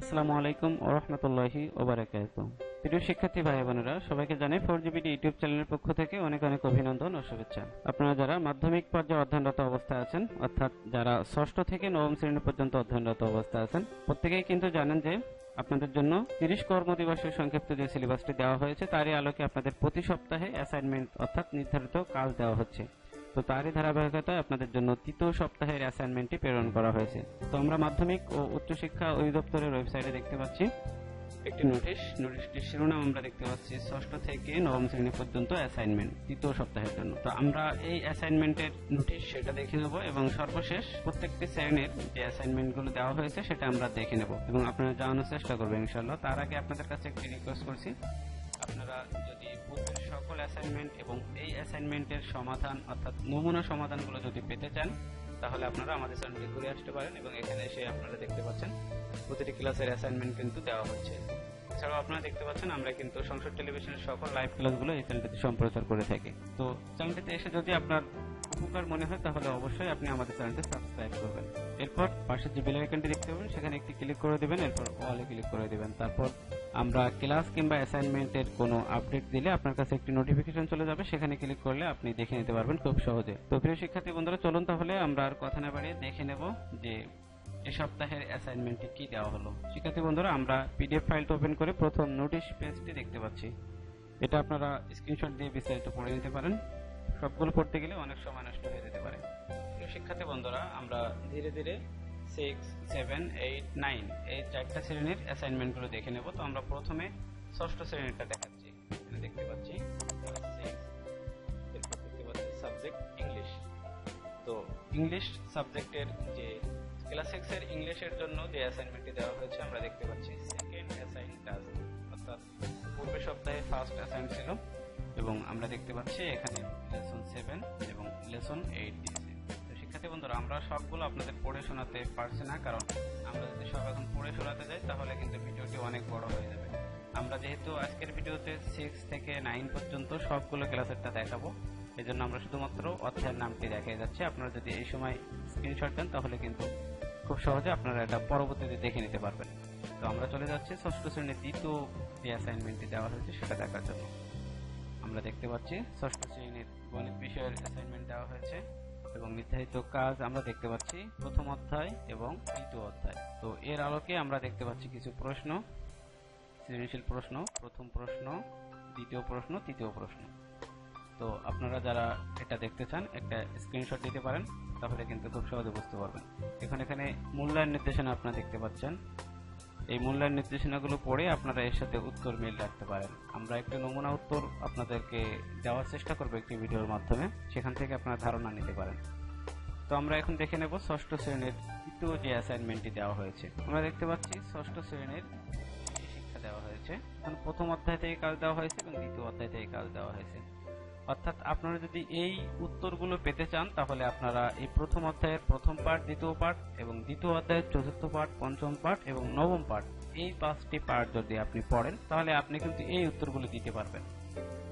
আসসালামু আলাইকুম ও রহমতুল্লাহি ওবারাকাত প্রিয় শিক্ষার্থী ভাই বোনেরা সবাইকে জানাই ফোর জিবিডি ইউটিউব চ্যানেলের পক্ষ থেকে অনেক অনেক অভিনন্দন ও শুভেচ্ছা। আপনারা যারা মাধ্যমিক পর্যায়ে অধ্যয়নরত অবস্থায় আছেন, অর্থাৎ যারা ষষ্ঠ থেকে নবম শ্রেণি পর্যন্ত অধ্যয়নরত অবস্থায় আছেন, প্রত্যেকেই কিন্তু জানেন যে আপনাদের জন্য তিরিশ কর্মদিবসের সংক্ষিপ্ত যে সিলেবাসটি দেওয়া হয়েছে, তারই আলোকে আপনাদের প্রতি সপ্তাহে অ্যাসাইনমেন্ট অর্থাৎ নির্ধারিত কাজ দেওয়া হচ্ছে। তো তারই ধারাবাহিকতায় আপনাদের জন্য তৃতীয় সপ্তাহের অ্যাসাইনমেন্টটি প্রেরণ করা হয়েছে। তো আমরা মাধ্যমিক ও উচ্চশিক্ষা অধিদপ্তরের ওয়েবসাইটে দেখতে পাচ্ছি। একটি নোটিশ নোটিশটির শিরোনাম আমরা দেখতে পাচ্ছি, ষষ্ঠ থেকে নবম শ্রেণি পর্যন্ত অ্যাসাইনমেন্ট তৃতীয় সপ্তাহের জন্য। তো আমরা এই অ্যাসাইনমেন্টের নোটিশ সেটা দেখে নেব এবং সর্বশেষ প্রত্যেকটি শ্রেণির যে অ্যাসাইনমেন্টগুলো দেওয়া হয়েছে সেটা আমরা দেখে নেব। এবং আপনারা জানানোর চেষ্টা করবেন ইনশাল্লাহ তার আগে আপনাদের কাছে একটি রিকোয়েস্ট করছি। আপনারা সকল অ্যাসাইনমেন্ট এবং এই অ্যাসাইনমেন্টের সমাধান অর্থাৎ নমুনা সমাধানগুলো যদি পেতে চান, তাহলে আপনারা আমাদের চ্যানেলে ঘুরে আসতে পারেন এবং এখানে এসে আপনারা দেখতে পাচ্ছেন প্রতিটি ক্লাসের অ্যাসাইনমেন্ট কিন্তু দেওয়া হচ্ছে। এছাড়াও আপনারা দেখতে পাচ্ছেন আমরা কিন্তু সংসদ টেলিভিশনের সকল লাইভ ক্লাসগুলো এই চ্যানেলটিতে সম্প্রচার করে থাকি। তো চ্যানেলটিতে এসে যদি আপনার উপকার মনে হয়, তাহলে অবশ্যই আপনি আমাদের চ্যানেলটি সাবস্ক্রাইব করবেন। এরপর পাশে যে বেল আইকনটি দেখতে পাবেন, সেখানে একটি ক্লিক করে দিবেন, এরপর অলে ক্লিক করে দিবেন। তারপর আমরা ক্লাস কিংবা অ্যাসাইনমেন্টের কোনো আপডেট দিলে আপনার কাছে একটি নোটিফিকেশন চলে যাবে, সেখানে ক্লিক করলে আপনি দেখে নিতে পারবেন খুব সহজে। তো প্রিয় শিক্ষার্থী বন্ধুরা, চলুন তাহলে আমরা আর কথা না বাড়িয়ে দেখে নেব যে এই সপ্তাহের অ্যাসাইনমেন্টে কি দেওয়া হলো। শিক্ষার্থী বন্ধুরা, আমরা পিডিএফ ফাইলটা ওপেন করে প্রথম নোটিশ পেজটি দেখতে পাচ্ছি। এটা আপনারা স্ক্রিনশট দিয়ে বিস্তারিত পড়ে নিতে পারেন। সবগুলো পড়তে গেলে অনেক সময় নষ্ট হয়ে যেতে পারে। শিক্ষার্থী বন্ধুরা, আমরা ধীরে ধীরে সিক্স সেভেন এইট নাইন এই চারটা শ্রেণির অ্যাসাইনমেন্টগুলো দেখে নেব। তো আমরা প্রথমে ষষ্ঠ শ্রেণীটা দেখাচ্ছি। এখানে দেখতে পাচ্ছি দেখতে পাচ্ছি সাবজেক্ট ইংলিশ তো ইংলিশ সাবজেক্টের যে ক্লাস সিক্স এর ইংলিশের জন্য যে অ্যাসাইনমেন্টটি দেওয়া হয়েছে, আমরা দেখতে পাচ্ছি সেকেন্ড অ্যাসাইন টাস্ক অর্থাৎ পূর্বের সপ্তাহে ফার্স্ট অ্যাসাইন ছিল। এবং আমরা দেখতে পাচ্ছি এখানে সেভেন এবং লেসন এইট দিয়েছে। তো শিক্ষার্থী বন্ধুরা, আমরা সবগুলো আপনাদের পড়ে শোনাতে পারছি না, কারণ আমরা যদি সব এখন পড়ে শোনাতে যাই, তাহলে কিন্তু ভিডিওটি অনেক বড় হয়ে যাবে। আমরা যেহেতু আজকের ভিডিওতে সিক্স থেকে নাইন পর্যন্ত সবগুলো ক্লাসেরটা দেখাবো এই জন্য আমরা শুধুমাত্র অধ্যায়ের নামটি দেখাই যাচ্ছে। আপনারা যদি এই সময় স্ক্রিনশট দেন, তাহলে কিন্তু খুব সহজে আপনারা এটা পরবর্তীতে দেখে নিতে পারবেন। তো আমরা চলে যাচ্ছি, ষষ্ঠ শ্রেণির দ্বিতীয় যে অ্যাসাইনমেন্টটি দেওয়া হয়েছে, সেটা দেখার জন্য। আমরা দেখতে পাচ্ছি ষষ্ঠ শ্রেণির বিষয়ের অ্যাসাইনমেন্ট দেওয়া হয়েছে এবং নির্ধারিত কাজ আমরা দেখতে পাচ্ছি প্রথম অধ্যায় এবং দ্বিতীয় অধ্যায়। তো এর আলোকে আমরা দেখতে পাচ্ছি কিছু প্রশ্ন, সৃজনশীল প্রশ্ন, প্রথম প্রশ্ন, দ্বিতীয় প্রশ্ন, তৃতীয় প্রশ্ন। তো আপনারা যারা এটা দেখতে চান, একটা স্ক্রিনশট দিতে পারেন, তাহলে কিন্তু খুব সহজে বুঝতে পারবেন। এখন এখানে মূল্যায়ন নির্দেশনা আপনারা দেখতে পাচ্ছেন। এই মূল্যায়ন নির্দেশনাগুলো পড়ে আপনারা এর সাথে উত্তর মিল রাখতে পারেন। আমরা একটা নমুনা উত্তর আপনাদেরকে দেওয়ার চেষ্টা করব একটি ভিডিওর মাধ্যমে। সেখান থেকে আপনারা ধারণা নিতে পারেন। তো আমরা এখন দেখে নেব ষষ্ঠ শ্রেণির তৃতীয় যে অ্যাসাইনমেন্টটি দেওয়া হয়েছে। আমরা দেখতে পাচ্ছি ষষ্ঠ শ্রেণির শিক্ষা দেওয়া হয়েছে। এখন প্রথম অধ্যায় থেকে কাজ দেওয়া হয়েছে এবং দ্বিতীয় অধ্যায় থেকে কাজ দেওয়া হয়েছে। অর্থাৎ আপনারা যদি এই উত্তরগুলো পেতে চান, তাহলে আপনারা এই প্রথম অধ্যায়ের প্রথম পার্ট দ্বিতীয় পার্ট এবং দ্বিতীয় অধ্যায়ের চতুর্থ পার্ট পঞ্চম পার্ট এবং নবম পার্ট এই পাঁচটি পার্ট যদি আপনি পড়েন, তাহলে আপনি কিন্তু এই উত্তরগুলো দিতে পারবেন।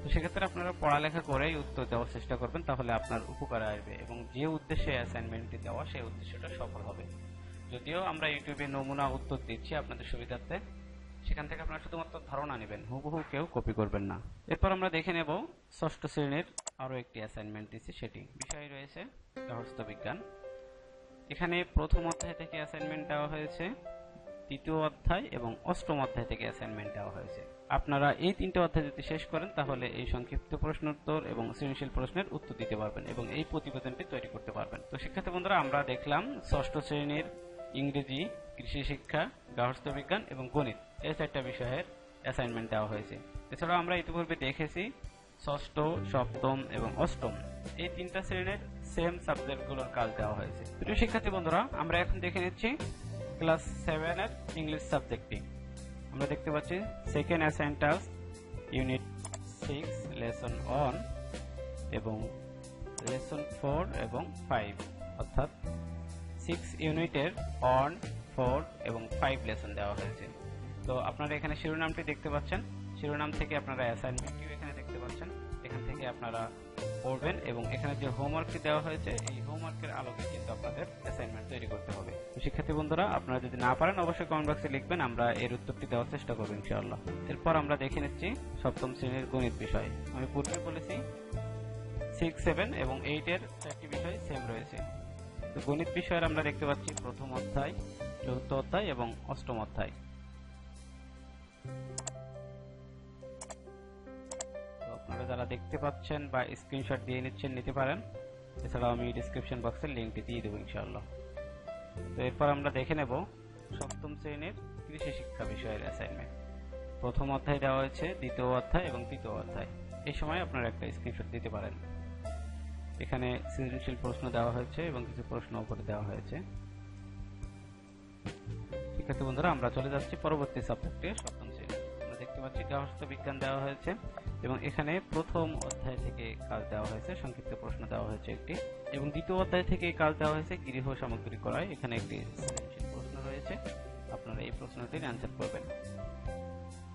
তো সেক্ষেত্রে আপনারা পড়ালেখা করেই উত্তর দেওয়ার চেষ্টা করবেন, তাহলে আপনার উপকারে আসবে এবং যে উদ্দেশ্যে অ্যাসাইনমেন্টটি দেওয়া, সেই উদ্দেশ্যটা সফল হবে। যদিও আমরা ইউটিউবে নমুনা উত্তর দিচ্ছি আপনাদের সুবিধার্থে। সেখান থেকে আপনারা শুধুমাত্র ধারণা নেবেন, হুবহু কেউ কপি করবেন না। এরপর আমরা দেখে নেব ষষ্ঠ শ্রেণির আরও একটি অ্যাসাইনমেন্ট দিচ্ছি সেটি। বিষয় রয়েছে গৃহস্থ বিজ্ঞান। এখানে প্রথম অধ্যায় থেকে অ্যাসাইনমেন্ট দেওয়া হয়েছে তৃতীয় অধ্যায় এবং অষ্টম অধ্যায় থেকে অ্যাসাইনমেন্ট দেওয়া হয়েছে। আপনারা এই তিনটে অধ্যায় যদি শেষ করেন, তাহলে এই সংক্ষিপ্ত প্রশ্ন উত্তর এবং সৃজনশীল প্রশ্নের উত্তর দিতে পারবেন এবং এই প্রতিবেদনটি তৈরি করতে পারবেন। তো শিক্ষার্থী বন্ধুরা, আমরা দেখলাম ষষ্ঠ শ্রেণির ইংরেজি কৃষি শিক্ষা, গার্হস্থ্য বিজ্ঞান এবং গণিত এই চারটা বিষয়ের অ্যাসাইনমেন্ট দেওয়া হয়েছে। এছাড়াও আমরা ইতিপূর্বে দেখেছি ষষ্ঠ, সপ্তম এবং অষ্টম। এই তিনটা শ্রেণির সেম সাবজেক্টগুলোর কাজ দেওয়া হয়েছে। প্রিয় শিক্ষার্থী বন্ধুরা, আমরা এখন দেখে নিচ্ছি ক্লাস সেভেন এর ইংলিশ সাবজেক্টটি আমরা দেখতে পাচ্ছি second assign unit six lesson one এবং লেসন ফোর এবং ফাইভ অর্থাৎ সিক্স ইউনিটের ওয়ান ফোর এবং ফাইভ লেসন দেওয়া হয়েছে। তো আপনারা এখানে শিরোনামটি দেখতে পাচ্ছেন। শিরোনাম থেকে আপনারা অ্যাসাইনমেন্টটিও এখানে দেখতে পাচ্ছেন। এখান থেকে আপনারা পড়বেন এবং এখানে যে হোমওয়ার্কটি দেওয়া হয়েছে, এই হোমওয়ার্কের আলোকে কিন্তু আপনাদের অ্যাসাইনমেন্ট তৈরি করতে হবে। তো শিক্ষার্থী বন্ধুরা, আপনারা যদি না পারেন, অবশ্যই কমেন্ট বক্সে লিখবেন, আমরা এর উত্তরটি দেওয়ার চেষ্টা করব ইনশাআল্লাহ। এরপর আমরা দেখে নিচ্ছি সপ্তম শ্রেণির গণিত বিষয়। আমি পূর্বে বলেছি সিক্স সেভেন এবং এইট এর চারটি বিষয় সেম রয়েছে। তো গণিত বিষয়ের আমরা দেখতে পাচ্ছি প্রথম অধ্যায়। চতুর্থ অধ্যায় এবং অষ্টম অধ্যায়। তো আপনারা যারা দেখতে পাচ্ছেন বা স্ক্রিনশট দিয়ে নিচ্ছেন, নিতে পারেন। এছাড়াও আমি ডিসক্রিপশন বক্সের লিঙ্কটি দিয়ে দেবো, ইনশাআল্লাহ। তো এরপর আমরা দেখে নেব সপ্তম শ্রেণির কৃষি শিক্ষা বিষয়ের অ্যাসাইনমেন্ট প্রথম অধ্যায় দেওয়া হয়েছে, দ্বিতীয় অধ্যায় এবং তৃতীয় অধ্যায়। এই সময় আপনারা একটা স্ক্রিনশট দিতে পারেন। এখানে সৃজনশীল প্রশ্ন দেওয়া হয়েছে এবং কিছু প্রশ্ন উপরে দেওয়া হয়েছে। শিক্ষার্থী বন্ধুরা, আমরা চলে যাচ্ছি পরবর্তী সাবজেক্টে সপ্তম শ্রেণি। আমরা দেখতে পাচ্ছি গার্হস্থ্য বিজ্ঞান দেওয়া হয়েছে এবং এখানে প্রথম অধ্যায় থেকে কাজ দেওয়া হয়েছে, সংক্ষিপ্ত প্রশ্ন দেওয়া হয়েছে একটি। এবং দ্বিতীয় অধ্যায় থেকে কাজ দেওয়া হয়েছে গৃহ সামগ্রী করায়। এখানে একটি প্রশ্ন রয়েছে। আপনারা এই প্রশ্নটির অ্যান্সার করবেন।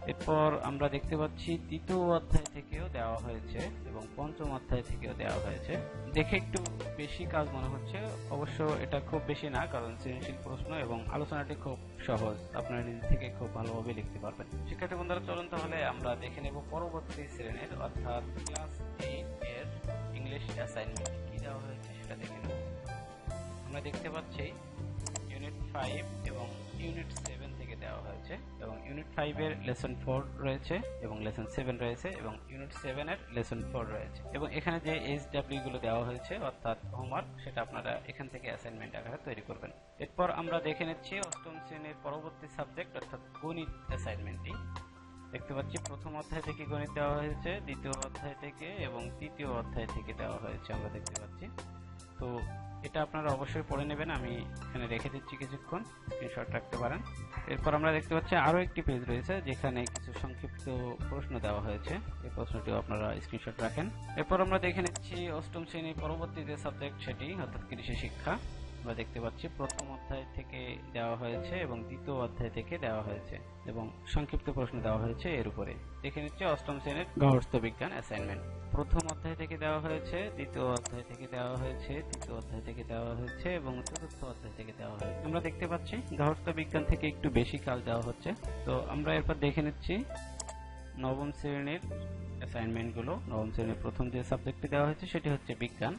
এরপর আমরা দেখতে পাচ্ছি তৃতীয় অধ্যায় থেকেও দেওয়া হয়েছে এবং পঞ্চম অধ্যায় থেকেও দেওয়া হয়েছে। দেখে একটু বেশি কাজ মনে হচ্ছে। অবশ্য এটা খুব বেশি না, কারণ সৃজনশীল প্রশ্ন এবং আলোচনাটি খুব সহজ। আপনারা নিজে থেকে খুব ভালোভাবে লিখতে পারবেন। শিক্ষার্থী বন্ধুরা, চলুন তাহলে আমরা দেখে নেব পরবর্তী শ্রেণির অর্থাৎ ক্লাস এইট এর ইংলিশ অ্যাসাইনমেন্ট কি দেওয়া হয়েছে সেটা দেখে নেব। আমরা দেখতে পাচ্ছি ইউনিট ফাইভ এবং ইউনিট সেভেন দেওয়া হয়েছে এবং ইউনিট ফাইভ এর লেসন ফোর রয়েছে এবং লেসন সেভেন রয়েছে এবং ইউনিট সেভেন এর লেসন ফোর রয়েছে। এবং এখানে যে এইচগুলো দেওয়া হয়েছে, অর্থাৎ হোমওয়ার্ক সেটা আপনারা এখান থেকে অ্যাসাইনমেন্ট আকারে তৈরি করবেন। এরপর আমরা দেখে নিচ্ছি অষ্টম শ্রেণির পরবর্তী সাবজেক্ট অর্থাৎ গণিত অ্যাসাইনমেন্টটি দেখতে পাচ্ছি প্রথম অধ্যায় থেকে গণিত দেওয়া হয়েছে, দ্বিতীয় অধ্যায় থেকে এবং তৃতীয় অধ্যায় থেকে দেওয়া হয়েছে, আমরা দেখতে পাচ্ছি। তো এটা আপনারা অবশ্যই পড়ে নেবেন, আমি এখানে রেখে দিচ্ছি কিছুক্ষণ স্ক্রিনশট রাখতে পারেন। এরপর আমরা দেখতে পাচ্ছি আরও একটি পেজ রয়েছে, যেখানে কিছু সংক্ষিপ্ত প্রশ্ন দেওয়া হয়েছে। এই প্রশ্নটিও আপনারা স্ক্রিনশট রাখেন। এরপর আমরা দেখে নিচ্ছি অষ্টম শ্রেণির পরবর্তী যে সাবজেক্ট সেটি, অর্থাৎ কৃষি শিক্ষা। আমরা দেখতে পাচ্ছি প্রথম অধ্যায় থেকে দেওয়া হয়েছে এবং দ্বিতীয় অধ্যায় থেকে দেওয়া হয়েছে এবং সংক্ষিপ্ত প্রশ্ন দেওয়া হয়েছে এর উপরে। দেখে নিচ্ছি অষ্টম শ্রেণির গার্হস্থ্য বিজ্ঞান অ্যাসাইনমেন্ট প্রথম অধ্যায় থেকে দেওয়া হয়েছে, দ্বিতীয় অধ্যায় থেকে দেওয়া হয়েছে, তৃতীয় অধ্যায় থেকে দেওয়া হয়েছে এবং চতুর্থ অধ্যায় থেকে দেওয়া হয়েছে। আমরা দেখতে পাচ্ছি গার্হস্থ্য বিজ্ঞান থেকে একটু বেশি কাল দেওয়া হচ্ছে। তো আমরা এরপর দেখে নিচ্ছি নবম শ্রেণির অ্যাসাইনমেন্টগুলো নবম শ্রেণির প্রথম যে সাবজেক্টটি দেওয়া হয়েছে সেটি হচ্ছে বিজ্ঞান।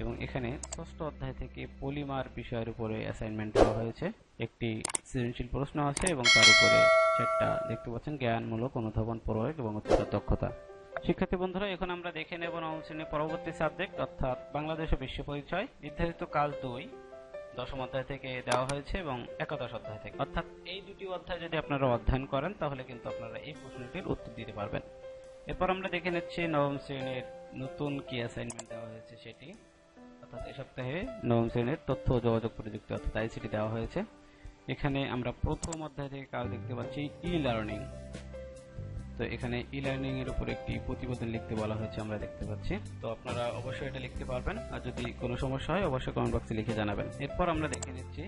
এবং এখানে ষষ্ঠ অধ্যায় থেকে পলিমার বিষয়ের উপরে অ্যাসাইনমেন্ট দেওয়া হয়েছে। একটি সৃজনশীল প্রশ্ন আছে এবং তার উপরে চারটা দেখতে পাচ্ছেন, জ্ঞানমূলক অনুধাবন প্রয়োগ এবং উচ্চতর দক্ষতা। শিক্ষার্থী বন্ধুরা, এখন আমরা দেখে নেব নবম শ্রেণির পরবর্তী সাবজেক্ট অর্থাৎ বাংলাদেশ বিশ্ব পরিচয়। নির্ধারিত কাজ দুই, দশম অধ্যায় থেকে দেওয়া হয়েছে এবং একাদশ অধ্যায় থেকে। অর্থাৎ এই দুটি অধ্যায় যদি আপনারা অধ্যয়ন করেন, তাহলে কিন্তু আপনারা এই প্রশ্নটির উত্তর দিতে পারবেন। এরপর আমরা দেখে নিচ্ছি নবম শ্রেণির নতুন কি অ্যাসাইনমেন্ট দেওয়া হয়েছে সেটি। অর্থাৎ এই সপ্তাহে নবম শ্রেণির তথ্য ও যোগাযোগ প্রযুক্তি অর্থাৎ আইসিটি দেওয়া হয়েছে। এখানে আমরা প্রথম অধ্যায় থেকে কাজ দেখতে পাচ্ছি ই লার্নিং তো এখানে ই লার্নিং এর উপর একটি প্রতিবেদন লিখতে বলা হয়েছে, আমরা দেখতে পাচ্ছি। তো আপনারা অবশ্যই এটা লিখতে পারবেন, আর যদি কোনো সমস্যা হয়, অবশ্যই কমেন্ট বক্সে লিখে জানাবেন। এরপর আমরা দেখে নিচ্ছি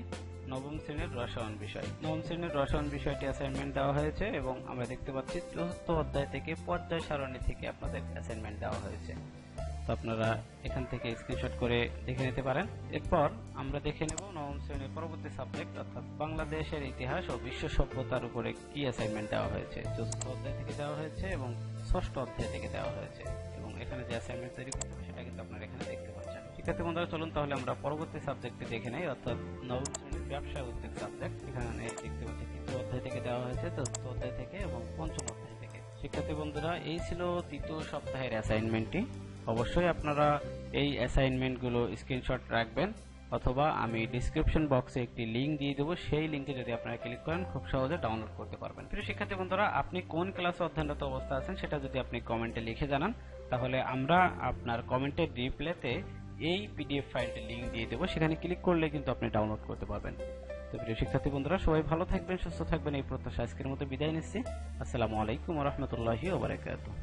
নবম শ্রেণির রসায়ন বিষয়। নবম শ্রেণির রসায়ন বিষয়টি অ্যাসাইনমেন্ট দেওয়া হয়েছে এবং আমরা দেখতে পাচ্ছি চতুর্থ অধ্যায় থেকে পর্যায় সারণী থেকে আপনাদের অ্যাসাইনমেন্ট দেওয়া হয়েছে। তো আপনারা এখান থেকে স্ক্রিনশট করে দেখে নিতে পারেন। এরপর আমরা দেখে নেব নবম শ্রেণির পরবর্তী সাবজেক্ট অর্থাৎ বাংলাদেশের ইতিহাস ও বিশ্ব সভ্যতার উপরে কি অ্যাসাইনমেন্ট দেওয়া হয়েছে। চতুর্থ অধ্যায় থেকে দেওয়া হয়েছে এবং ষষ্ঠ অধ্যায় থেকে দেওয়া হয়েছে এবং এখানে যে অ্যাসাইনমেন্ট তৈরি করতে হবে সেটা কিন্তু আপনারা এখানে দেখতে পাচ্ছেন। শিক্ষার্থী বন্ধুরা, চলুন তাহলে আমরা পরবর্তী সাবজেক্টটি দেখে নেই, অর্থাৎ নবম শ্রেণির ব্যবসা উদ্যোগ সাবজেক্ট এখানে দেখতে পাচ্ছি তৃতীয় অধ্যায় থেকে দেওয়া হয়েছে চতুর্থ অধ্যায় থেকে এবং পঞ্চম অধ্যায় থেকে। শিক্ষার্থী বন্ধুরা, এই ছিল তৃতীয় সপ্তাহের অ্যাসাইনমেন্টটি অবশ্যই আপনারা এই অ্যাসাইনমেন্টগুলো স্ক্রিনশট রাখবেন, অথবা আমি ডিসক্রিপশন বক্সে একটি লিংক দিয়ে দেবো, সেই লিংকে যদি আপনারা ক্লিক করেন, খুব সহজে ডাউনলোড করতে পারবেন। প্রিয় শিক্ষার্থী বন্ধুরা, আপনি কোন ক্লাসে অধ্যয়নরত অবস্থা আছেন সেটা যদি আপনি কমেন্টে লিখে জানান, তাহলে আমরা আপনার কমেন্টের রিপ্লেতে এই পিডিএফ ফাইলটির লিঙ্ক দিয়ে দেবো। সেখানে ক্লিক করলে কিন্তু আপনি ডাউনলোড করতে পারবেন। তো প্রিয় শিক্ষার্থী বন্ধুরা, সবাই ভালো থাকবেন, সুস্থ থাকবেন, এই প্রত্যাশা আজকের মতো বিদায় নিচ্ছি। আসসালামু আলাইকুম রহমতুল্লাহি ওবরাকাতুহ